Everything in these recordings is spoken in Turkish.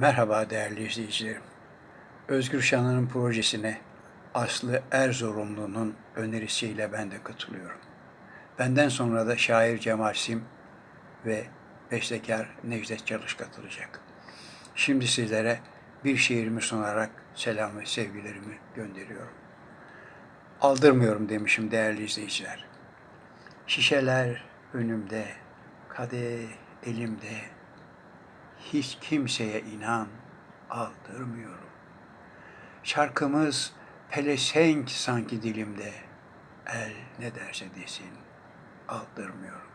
Merhaba değerli izleyicilerim. Özgür Şanlı'nın projesine Aslı Erzurumlu'nun önerisiyle ben de katılıyorum. Benden sonra da şair Cemal Sim ve bestekar Necdet Çalış katılacak. Şimdi sizlere bir şiirimi sunarak selam ve sevgilerimi gönderiyorum. Aldırmıyorum demişim değerli izleyiciler. Şişeler önümde, kadeh elimde, hiç kimseye inan aldırmıyorum. Şarkımız pelesenk sanki dilimde, el ne derse desin aldırmıyorum.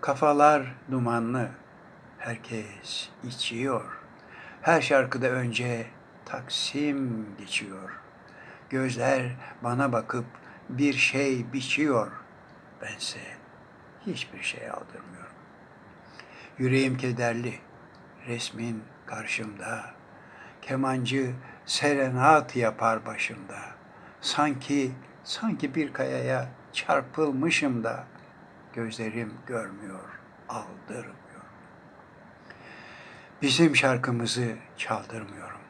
Kafalar dumanlı, herkes içiyor. Her şarkıda önce Taksim geçiyor. Gözler bana bakıp bir şey biçiyor. Bense hiçbir şey aldırmıyorum. Yüreğim kederli, resmin karşımda. Kemancı serenat yapar başımda. Sanki, sanki bir kayaya çarpılmışım da. Gözlerim görmüyor, aldırmıyor. Bizim şarkımızı çaldırmıyorum.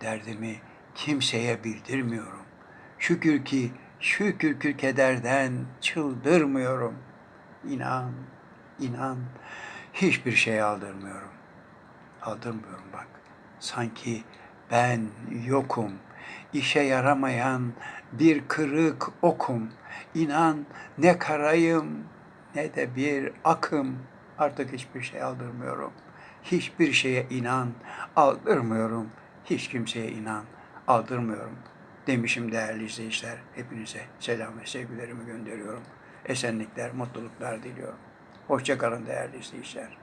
Derdimi kimseye bildirmiyorum. Şükür ki, şükür ki kederden çıldırmıyorum. İnan, inan, hiçbir şey aldırmıyorum. Aldırmıyorum bak. Sanki ben yokum. işe yaramayan bir kırık okum. İnan ne karayım ne de bir akım. Artık hiçbir şey aldırmıyorum. Hiçbir şeye inan, aldırmıyorum. Hiç kimseye inan, aldırmıyorum. Demişim değerli izleyiciler. Hepinize selam ve sevgilerimi gönderiyorum. Esenlikler, mutluluklar diliyorum. Hoşçakalın değerli izleyiciler.